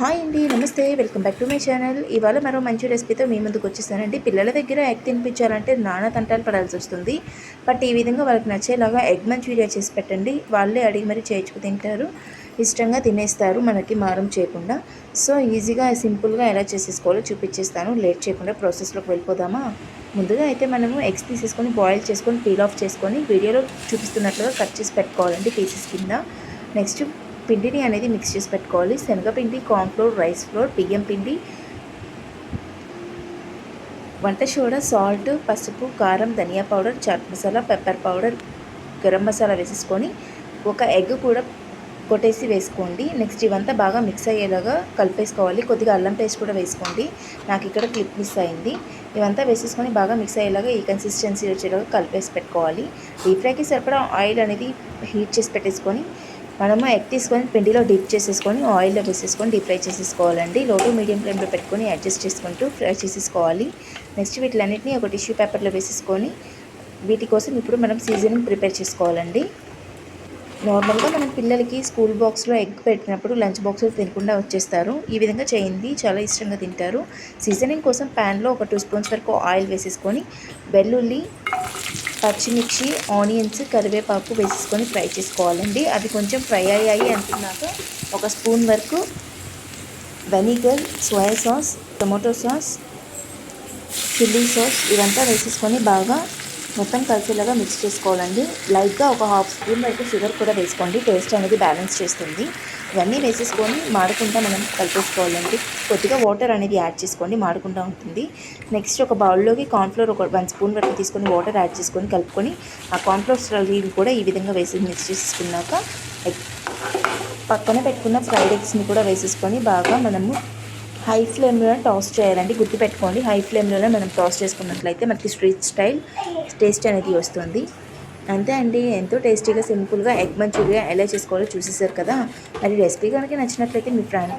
Hi అండి నమస్తే. Welcome back to my channel. ఇవాళ మరో మంచి రెసిపీతో మీ ముందుకు వచ్చేసానండి. పిల్లల దగ్గర ఎగ్ తినిపించాలంటే నానా తంటాలు పడాల్సి వస్తుంది. బట్ ఈ విధంగా వాళ్ళకి నచ్చేలాగా ఎగ్ మంచూరియా చేసి పెట్టండి. వాళ్ళే అడిగి మరీ చేయించుకు తింటారు. ఇష్టంగా తినేస్తారు మనకి మారం చేయకుండా. సో ఈజీగా సింపుల్గా ఎలా చేసేసుకోవాలో చూపించేస్తాను. లేట్ చేయకుండా ప్రాసెస్లోకి వెళ్ళిపోదామా? ముందుగా అయితే మనము ఎగ్స్ తీసేసుకొని బాయిల్ చేసుకొని పీల్ ఆఫ్ చేసుకొని వీడియోలో చూపిస్తున్నట్లుగా కట్ చేసి పెట్టుకోవాలండి పీసెస్ కింద. నెక్స్ట్ పిండిని అనేది మిక్స్ చేసి పెట్టుకోవాలి. శనగపిండి కార్న్ఫ్లోర్ రైస్ ఫ్లోర్ బియ్యం పిండి వంట సోడా సాల్ట్ పసుపు కారం ధనియా powder chaat masala pepper powder garam masala వేసేసుకొని ఒక ఎగ్ కూడా కొట్టేసి వేసుకోండి. నెక్స్ట్ ఇవంతా బాగా మిక్స్ అయ్యేలాగా కలిపేసుకోవాలి. కొద్దిగా అల్లం పేస్ట్ కూడా వేసుకోండి. నాకు ఇక్కడ క్లిప్ మిస్ అయింది. ఇవంతా వేసేసుకొని బాగా మిక్స్ అయ్యేలాగా ఈ కన్సిస్టెన్సీ వచ్చేలాగా కలిపేసి పెట్టుకోవాలి. డీప్ ఫ్రైకి సరిపడా ఆయిల్ అనేది హీట్ చేసి పెట్టేసుకొని మనము ఎగ్ తీసుకొని పిండిలో డిప్ చేసేసుకొని ఆయిల్లో వేసేసుకొని డీప్ ఫ్రై చేసేసుకోవాలండి. లో టు మీడియం ఫ్లేమ్లో పెట్టుకొని అడ్జస్ట్ చేసుకుంటూ ఫ్రై చేసేసుకోవాలి. నెక్స్ట్ వీటిలన్నింటినీ ఒక టిష్యూ పేపర్లో వేసేసుకొని వీటి కోసం ఇప్పుడు మనం సీజనింగ్ ప్రిపేర్ చేసుకోవాలండి. నార్మల్గా మనం పిల్లలకి స్కూల్ బాక్స్లో ఎగ్ పెట్టినప్పుడు లంచ్ బాక్స్లో తినకుండా వచ్చేస్తారు. ఈ విధంగా చేయండి చాలా ఇష్టంగా తింటారు. సీజనింగ్ కోసం ప్యాన్లో ఒక టూ స్పూన్స్ వరకు ఆయిల్ వేసేసుకొని వెల్లుల్లి పచ్చిమిర్చి ఆనియన్స్ కరివేపాకు వేసుకొని ఫ్రై చేసుకోవాలండి. అవి కొంచెం ఫ్రై అయ్యాయి అంటున్నాక ఒక స్పూన్ వరకు vinegar soya sauce tomato sauce chilli sauce ఇవంతా వేసేసుకొని బాగా మొత్తం కలిసేలాగా మిక్స్ చేసుకోవాలండి. లైట్గా ఒక హాఫ్ స్పూన్ వరకు షుగర్ కూడా వేసుకోండి. టేస్ట్ అనేది బ్యాలెన్స్ చేస్తుంది. ఇవన్నీ వేసేసుకొని మాడకుండా మనం కలిపేసుకోవాలండి. కొద్దిగా వాటర్ అనేది యాడ్ చేసుకోండి మాడకుండా ఉంటుంది. నెక్స్ట్ ఒక బౌల్లోకి కార్న్ఫ్లోర్ ఒక వన్ స్పూన్ వరకు తీసుకొని వాటర్ యాడ్ చేసుకొని కలుపుకొని ఆ కార్న్ఫ్లోర్ స్టవ్ కూడా ఈ విధంగా వేసి మిక్స్ చేసుకున్నాక పక్కన పెట్టుకున్న ఫ్రైడ్ ఎగ్స్ని కూడా వేసేసుకొని బాగా మనము హై ఫ్లేమ్లో టాస్ చేయాలండి. గుర్తుపెట్టుకోండి హై ఫ్లేమ్లోనే మనం టాస్ చేసుకున్నట్లయితే మనకి స్ట్రీట్ స్టైల్ టేస్ట్ అనేది వస్తుంది. అంతే అండి. ఎంతో టేస్టీగా సింపుల్గా ఎగ్ మంచూరియా ఎలా చేసుకోవాలో చూసేసారు కదా. మరి రెసిపీ కనుక నచ్చినట్లయితే మీ ఫ్రెండ్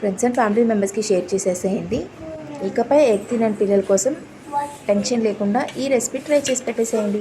ఫ్రెండ్స్ అండ్ ఫ్యామిలీ మెంబర్స్కి షేర్ చేసేసేయండి. ఇకపై ఎగ్ తినని పిల్లల కోసం టెన్షన్ లేకుండా ఈ రెసిపీ ట్రై చేసి పెట్టేసేయండి.